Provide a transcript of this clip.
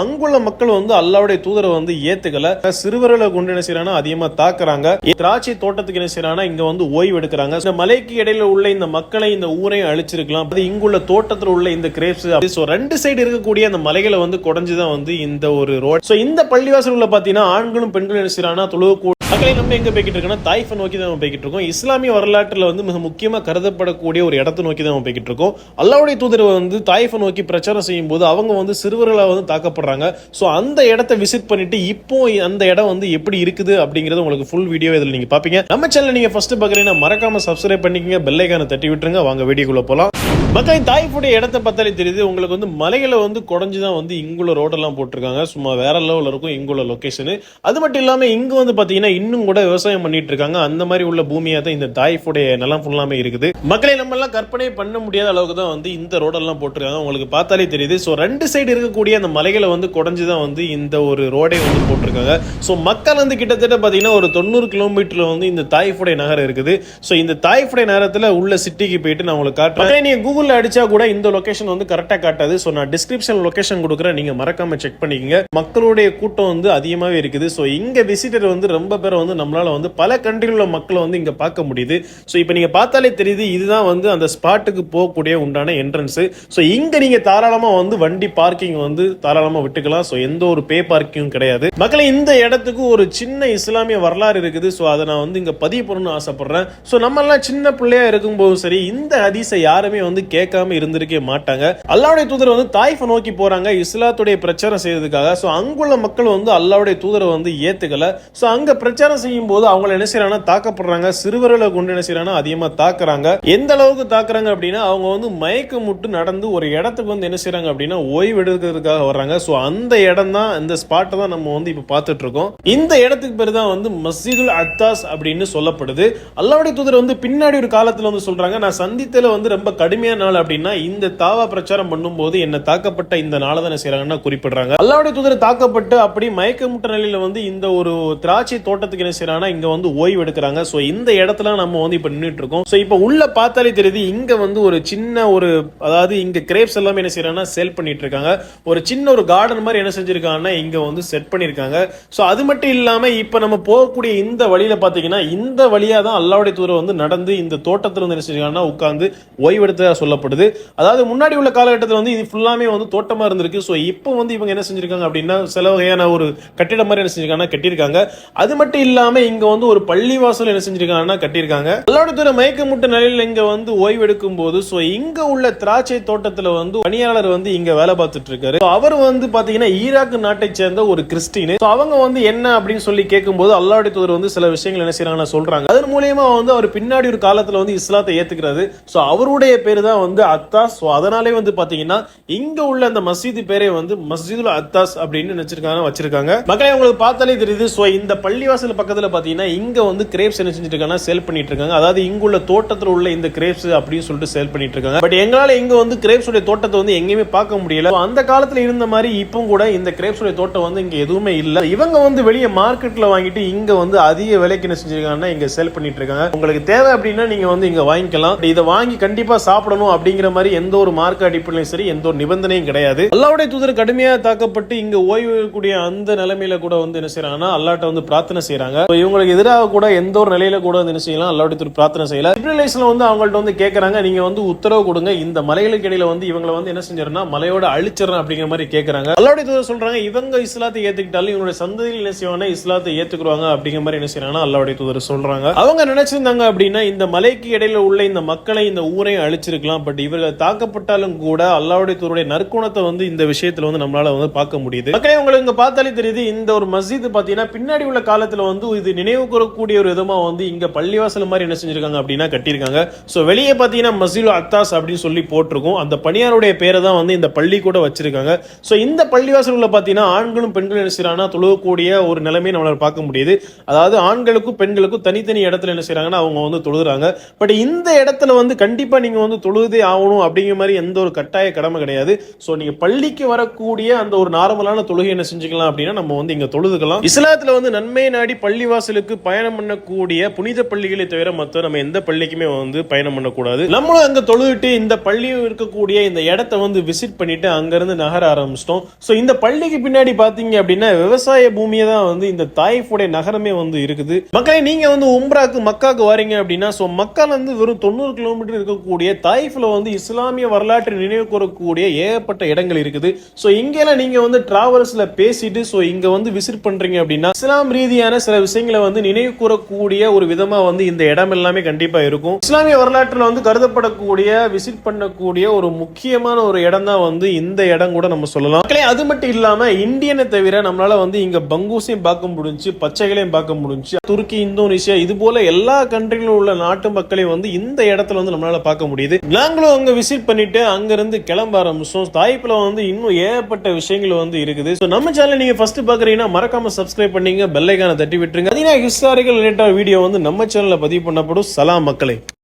அங்குள்ள மக்கள் வந்து அல்லாவுடைய தூதரை வந்து ஏத்துக்கல. சிறுவர்களை கொண்டு என்ன செய்யறாங்கன்னா அதிகமா தாக்குறாங்க. திராட்சை தோட்டத்துக்கு என்ன செய்யறாங்க இங்க வந்து ஓய்வு எடுக்கிறாங்க. இந்த மலைக்கு இடையில உள்ள இந்த மக்களை இந்த ஊரையும் அழிச்சிருக்கலாம். அது இங்குள்ள தோட்டத்தில் உள்ள இந்த கிரேப்ஸ் ஸோ ரெண்டு சைடு இருக்கக்கூடிய அந்த மலைகளை வந்து குறைஞ்சுதான் வந்து இந்த ஒரு ரோட் ஸோ இந்த பள்ளிவாசல் உள்ள பாத்தீங்கன்னா ஆண்களும் பெண்களும் என்ன செய்யறாங்கன்னா தொழுவ மக்களை நம்ம எங்க போய்கிட்டு இருக்கோம்னா தாய்ஃபை நோக்கி தான் நம்ம போய்கிட்டு இருக்கோம். இஸ்லாமிய வரலாற்றுல வந்து மிக முக்கியமா கருதப்படக்கூடிய ஒரு இடத்தை நோக்கி தான் நம்ம போய்கிட்டு இருக்கோம். அல்லாவுடைய தூதர் வந்து தாய்ஃபை நோக்கி பிரச்சாரம் செய்யும் போது அவங்க வந்து சிறுவர்களை வந்து தாக்கப்படுறாங்க. போகிறாங்க ஸோ அந்த இடத்த விசிட் பண்ணிட்டு இப்போ அந்த இடம் வந்து எப்படி இருக்குது அப்படிங்கிறது உங்களுக்கு ஃபுல் வீடியோ இதில் நீங்கள் பார்ப்பீங்க நம்ம சேனல் நீங்கள் ஃபர்ஸ்ட் பார்க்குறீங்கன்னா மறக்காம சப்ஸ்கிரைப் பண்ணிக்கங்க பெல்லைக்கான தட்டி விட்டுருங்க. வாங்க வீடியோக்குள்ள போலாம். மக்களின் தாய்ஃபுடைய இடத்த பார்த்தாலே தெரியுது உங்களுக்கு வந்து மலைகளை வந்து குறைஞ்சு தான் வந்து இங்குள்ள ரோடெல்லாம் போட்டிருக்காங்க. சும்மா வேற லெவலில் இருக்கும் இங்குள்ள லொக்கேஷனு அது மட்டும் இல்லாமல் இங்கே வந்து பார்த்தீங்கன்னா இன்னும் கூட விவசாயம் பண்ணிட்டு இருக்காங்க. அந்த மாதிரி உள்ள பூமியாக தான் இந்த தாய்ஃபுடைய நிலம் ஃபுல்லாமே இருக்குது. மக்களை நம்ம எல்லாம் கற்பனை பண்ண முடியாத அளவுக்கு தான் வந்து இந்த ரோடெல்லாம் போட்டிருக்காங்க. உங்களுக்கு பார்த்தாலே தெரியுது. ஸோ ரெண்டு சைடு இருக்கக்கூடிய அந்த மலைகளை வந்து குறைஞ்சு தான் வந்து இந்த ஒரு ரோடே வந்து போட்டிருக்காங்க. ஸோ மக்கள் வந்து கிட்டத்தட்ட பார்த்தீங்கன்னா ஒரு தொண்ணூறு கிலோமீட்டர்ல வந்து இந்த தாய்ஃபுடை நகரம் இருக்குது. ஸோ இந்த தாய்ஃபுடை நகரத்தில் உள்ள சிட்டிக்கு போயிட்டு நான் உங்களுக்கு காட்டுறேன். நீங்கள் கூகுளில் அடிச்சா கூட இந்த லொகேஷன் வந்து கரெக்டாக காட்டாது. ஸோ நான் டிஸ்கிரிப்ஷன் லொக்கேஷன் கொடுக்குறேன். நீங்க மறக்காம செக் பண்ணிக்கங்க. மக்களுடைய கூட்டம் வந்து அதிகமாகவே இருக்குது. ஸோ இங்கே விசிட்டர் வந்து ரொம்ப பேர் வந்து நம்மளால வந்து பல கண்ட்ரியில் உள்ள மக்களை வந்து இங்க பார்க்க முடியுது. ஸோ இப்போ நீங்க பார்த்தாலே தெரியுது இதுதான் வந்து அந்த ஸ்பாட்டுக்கு போகக்கூடிய உண்டான என்ட்ரன்ஸு ஸோ இங்க நீங்க தாராளமாக வந்து வண்டி பார்க்கிங் வந்து தாராளமாக விட்டுக்கலாம். ஸோ எந்த ஒரு பே பார்க்கிங்கும் கிடையாது. மக்களை இந்த இடத்துக்கு ஒரு சின்ன இஸ்லாமிய வரலாறு இருக்குது. ஸோ அதை நான் வந்து இங்கே பதிவு பண்ணணும்னு ஆசைப்படுறேன். ஸோ நம்ம எல்லாம் சின்ன பிள்ளையா இருக்கும்போதும் சரி இந்த ஹதீஸை யாருமே வந்து கேட்காம இருந்திருக்கவே மாட்டாங்க. அல்லாவுடைய தூதர் வந்து தாய்ஃபை நோக்கி போறாங்க இஸ்லாத்துடைய பிரச்சாரம் செய்யறதுக்காக. ஸோ அங்குள்ள மக்கள் வந்து அல்லாவுடைய தூதரை வந்து ஏத்துக்கல. ஸோ அங்க பிரச்சாரம் செய்யும் போது அவங்க என்ன செய்யறாங்கன்னா தாக்கப்படுறாங்க. சிறுவர்களை கொண்டு என்ன செய்யறாங்கன்னா அதிகமா தாக்குறாங்க. எந்த அளவுக்கு தாக்குறாங்க அப்படின்னா அவங்க வந்து மயக்க முட்டு நடந்து ஒரு இடத்துக்கு வந்து என்ன செய்யறாங்க அப்படின்னா ஓய்வு எடுக்கிறதுக்காக வர்றாங்க. ஸோ ஸோ அந்த இடம் தான் இந்த ஸ்பாட்டை தான் நம்ம வந்து இப்போ பார்த்துட்டு இருக்கோம் இந்த இடத்துக்கு பேர் தான் வந்து மஸ்ஜிதுல் அத்தாஸ் அப்படின்னு சொல்லப்படுது. அல்லாவுடைய தூதர் வந்து பின்னாடி ஒரு காலத்தில் வந்து சொல்றாங்க நான் சந்தித்தல வந்து ரொம்ப கடுமையான நாள் அப்படின்னா இந்த தாவா பிரச்சாரம் பண்ணும்போது என்ன தாக்கப்பட்ட இந்த நாளை தான் செய்கிறாங்கன்னா செய்யறாங்கன்னா குறிப்பிடுறாங்க. அல்லாவுடைய தூதர் தாக்கப்பட்டு அப்படி மயக்கமுட்ட நிலையில வந்து இந்த ஒரு திராட்சை தோட்டத்துக்கு என்ன செய்யறாங்கன்னா இங்க வந்து ஓய்வு எடுக்கிறாங்க. ஸோ இந்த இடத்துல நம்ம வந்து இப்போ நின்றுட்டு இருக்கோம் ஸோ இப்போ உள்ள பார்த்தாலே தெரியுது இங்க வந்து ஒரு சின்ன ஒரு அதாவது இங்க கிரேப்ஸ் எல்லாமே என்ன செய்யறாங்கன்னா சேல் பண்ணிட்டு இருக்காங்க ஒரு சின்ன ஒரு கார்டன் மாதிரி என்ன செஞ்சிருக்காங்கன்னா இங்க வந்து செட் பண்ணியிருக்காங்க ஸோ அது மட்டும் இல்லாம இப்ப நம்ம போகக்கூடிய இந்த வழியில பாத்தீங்கன்னா இந்த வழியாக தான் அல்லாவுடைய தூரம் வந்து நடந்து இந்த தோட்டத்துல வந்து என்ன செஞ்சிருக்காங்கன்னா உட்கார்ந்து ஓய்வெடுத்ததா சொல்லப்படுது. அதாவது முன்னாடி உள்ள காலகட்டத்தில் வந்து இது ஃபுல்லாமே வந்து தோட்டமா இருந்திருக்கு. ஸோ இப்போ வந்து இவங்க என்ன செஞ்சிருக்காங்க அப்படின்னா சில வகையான ஒரு கட்டிடம் மாதிரி என்ன செஞ்சிருக்காங்கன்னா கட்டியிருக்காங்க. அது மட்டும் இல்லாம இங்க வந்து ஒரு பள்ளிவாசல் என்ன செஞ்சிருக்காங்கன்னா கட்டியிருக்காங்க. அல்லாவுடைய தூரம் மயக்கமுட்ட நிலையில் இங்க வந்து ஓய்வெடுக்கும் போது ஸோ இங்க உள்ள திராட்சை தோட்டத்துல வந்து பணியாளர் வந்து இங்க வேலை பார்த்துட்டு இருக்காரு. அவர் வந்து பாத்தீங்கன்னா ஈராக் நாட்டை சேர்ந்த ஒரு கிறிஸ்டின். அவங்க வந்து என்ன அப்படின்னு சொல்லி கேட்கும்போது அல்லாவுடைய தூதர் வந்து சில விஷயங்கள் என்ன செய்யறாங்கன்னா சொல்றாங்க. அதன் மூலியமா வந்து அவர் பின்னாடி ஒரு காலத்துல வந்து இஸ்லாத்தை ஏத்துக்கிறது ஸோ அவருடைய பேர் தான் வந்து அத்தாஸ். ஸோ அதனாலே வந்து பாத்தீங்கன்னா இங்க உள்ள அந்த மசீது பேரே வந்து மஸ்ஜிதுல் அத்தாஸ் அப்படின்னு நினைச்சிருக்காங்க வச்சிருக்காங்க. மக்களே உங்களுக்கு பார்த்தாலே தெரியுது. ஸோ இந்த பள்ளிவாசல் பக்கத்துல பாத்தீங்கன்னா இங்க வந்து கிரேப்ஸ் என்ன செஞ்சுட்டு இருக்காங்கன்னா சேல் பண்ணிட்டு இருக்காங்க அதாவது இங்குள்ள தோட்டத்தில் உள்ள இந்த கிரேப்ஸ் அப்படின்னு சொல்லிட்டு சேல் பண்ணிட்டு இருக்காங்க பட் எங்களால இங்க வந்து கிரேப்ஸ் உடைய தோட்டத்தை வந்து எங்கேயுமே பார்க்க முடியல. அந்த காலத்துல இருந்த மாதிரி இப்போ கூட இந்த கிரேப்ஸுடைய தோட்டம் வந்து இங்கே எதுவுமே இல்லை. இவங்க வந்து வெளியே மார்க்கெட்டில் வாங்கிட்டு இங்கே வந்து அதிக விலைக்கு என்ன செஞ்சிருக்காங்கன்னா இங்கே சேல் பண்ணிட்டு இருக்காங்க உங்களுக்கு தேவை அப்படின்னா நீங்கள் வந்து இங்கே வாங்கிக்கலாம். இதை வாங்கி கண்டிப்பாக சாப்பிடணும் அப்படிங்கிற மாதிரி எந்த ஒரு மார்க் அடிப்படையிலும் சரி எந்த ஒரு நிபந்தனையும் கிடையாது. அல்லாவுடைய தூதர் கடுமையாக தாக்கப்பட்டு இங்கே ஓய்வு கூடிய அந்த நிலைமையில கூட வந்து என்ன செய்யறாங்கன்னா அல்லாட்ட வந்து பிரார்த்தனை செய்யறாங்க இவங்களுக்கு எதிராக கூட எந்த ஒரு நிலையில கூட வந்து என்ன செய்யலாம் அல்லாவுடைய தூதர் பிரார்த்தனை செய்யல. சிவிலைஸ்ல வந்து அவங்கள்ட்ட வந்து கேட்கறாங்க நீங்க வந்து உத்தரவு கொடுங்க. இந்த மலைகளுக்கு இடையில வந்து இவங்களை வந்து என்ன செஞ்சிருன்னா மலையோட அழிச்சிடறேன் அப்படிங்கிற மாதிரி கேட்கறாங்க அல்லாவுடைய தூதர் சொல்றாங்க இவங்க இஸ்லாத்தை ஏத்துக்கிட்டாலும் இவங்களுடைய சந்ததியில் என்ன செய்வாங்க இஸ்லாத்தை ஏத்துக்குவாங்க. அப்படிங்கிற மாதிரி என்ன செய்யறாங்கன்னா அல்லாவுடைய தூதர் சொல்றாங்க. அவங்க நினைச்சிருந்தாங்க அப்படின்னா இந்த மலைக்கு இடையில உள்ள இந்த மக்களை இந்த ஊரையும் அழிச்சிருக்கலாம். பட் இவர்கள் தாக்கப்பட்டாலும் கூட அல்லாவுடைய தூருடைய நற்குணத்தை வந்து இந்த விஷயத்துல வந்து நம்மளால வந்து பார்க்க முடியுது. மக்களே உங்களுக்கு இங்க பார்த்தாலே தெரியுது இந்த ஒரு மஸ்ஜித் பாத்தீங்கன்னா பின்னாடி உள்ள காலத்துல வந்து இது நினைவு கூறக்கூடிய ஒரு விதமா வந்து இங்க பள்ளிவாசல் மாதிரி என்ன செஞ்சிருக்காங்க அப்படின்னா கட்டியிருக்காங்க. சோ வெளியே பாத்தீங்கன்னா மஸ்ஜில் அத்தாஸ் அப்படின்னு சொல்லி போட்டிருக்கும். அந்த பணியாருடைய பேரை தான் வந்து இந்த பள்ளி கூட வச்சிருக்காங்க. சோ இந்த பள்ளிவாசல்களை பார்த்தீங்கன்னா ஆண்களும் பெண்களும் என்ன செய்கிறாங்கன்னா தொழுகக்கூடிய ஒரு நிலைமையை நம்மளால் பார்க்க முடியுது. அதாவது ஆண்களுக்கும் பெண்களுக்கும் தனித்தனி இடத்துல என்ன செய்கிறாங்கன்னா அவங்க வந்து தொழுகிறாங்க. பட் இந்த இடத்துல வந்து கண்டிப்பாக நீங்கள் வந்து தொழுதே ஆகணும் அப்படிங்கிற மாதிரி எந்த ஒரு கட்டாய கடமை கிடையாது. ஸோ நீங்கள் பள்ளிக்கு வரக்கூடிய அந்த ஒரு நார்மலான தொழுகை என்ன செஞ்சுக்கலாம் அப்படின்னா நம்ம வந்து இங்கே தொழுதுக்கலாம். இஸ்லாத்தில் வந்து நன்மை நாடி பள்ளிவாசலுக்கு பயணம் பண்ணக்கூடிய புனித பள்ளிகளை தவிர மற்ற நம்ம எந்த பள்ளிக்குமே வந்து பயணம் பண்ணக்கூடாது. நம்மளும் அங்கே தொழுதுட்டு இந்த பள்ளியில் இருக்கக்கூடிய இந்த இடத்த வந்து விசிட் பண்ணிட்டு அங்கேருந்து நகர ஆரம்பிச்சிட்டோம். ஸோ இந்த பள்ளிக்கு பின்னாடி பார்த்தீங்க அப்படின்னா விவசாய பூமியை தான் வந்து இந்த தாயிஃபுடைய நகரமே வந்து இருக்குது. மக்களே நீங்கள் வந்து உம்ராக்கு மக்காவுக்கு வரீங்க அப்படின்னா ஸோ மக்காலேருந்து வெறும் தொண்ணூறு கிலோமீட்டர் இருக்கக்கூடிய தாயிஃப்ல வந்து இஸ்லாமிய வரலாற்று நினைவு கூறக்கூடிய ஏகப்பட்ட இடங்கள் இருக்குது. ஸோ இங்கெல்லாம் நீங்க வந்து டிராவல்ஸ்ல பேசிட்டு ஸோ இங்க வந்து விசிட் பண்றீங்க அப்படின்னா இஸ்லாம் ரீதியான சில விஷயங்களை வந்து நினைவு கூறக்கூடிய ஒரு விதமா வந்து இந்த இடம் எல்லாமே கண்டிப்பா இருக்கும். இஸ்லாமிய வரலாற்றுல வந்து கருதப்படக்கூடிய விசிட் பண்ணக்கூடிய ஒரு முக்கியமான ஒரு இடம் தான் வந்து இந்த இடம் கூட நம்ம சொல்லலாம். அது மட்டும் இல்லாமல் இந்தியனை தவிர நம்மளால வந்து இங்கே பங்கூஸையும் பார்க்க முடிஞ்சு பச்சைகளையும் பார்க்க முடிஞ்சு துருக்கி இந்தோனேஷியா இது போல எல்லா கண்ட்ரிகளும் உள்ள நாட்டு மக்களையும் வந்து இந்த இடத்துல வந்து நம்மளால பார்க்க முடியுது. நாங்களும் அங்கே விசிட் பண்ணிட்டு அங்கேருந்து கிளம்ப ஆரம்பிச்சோம் தாய்ப்பில் வந்து இன்னும் ஏகப்பட்ட விஷயங்கள் வந்து இருக்குது. ஸோ நம்ம சேனல் நீங்கள் ஃபர்ஸ்ட் பார்க்குறீங்கன்னா மறக்காம சப்ஸ்கிரைப் பண்ணிங்க பெல்லைக்கான தட்டி விட்டுருங்க. அதே ஹிஸ்டாரிக்கல் ரிலேட்டட் வீடியோ வந்து நம்ம சேனலில் பதிவு பண்ணப்படும். சலாம் மக்களை.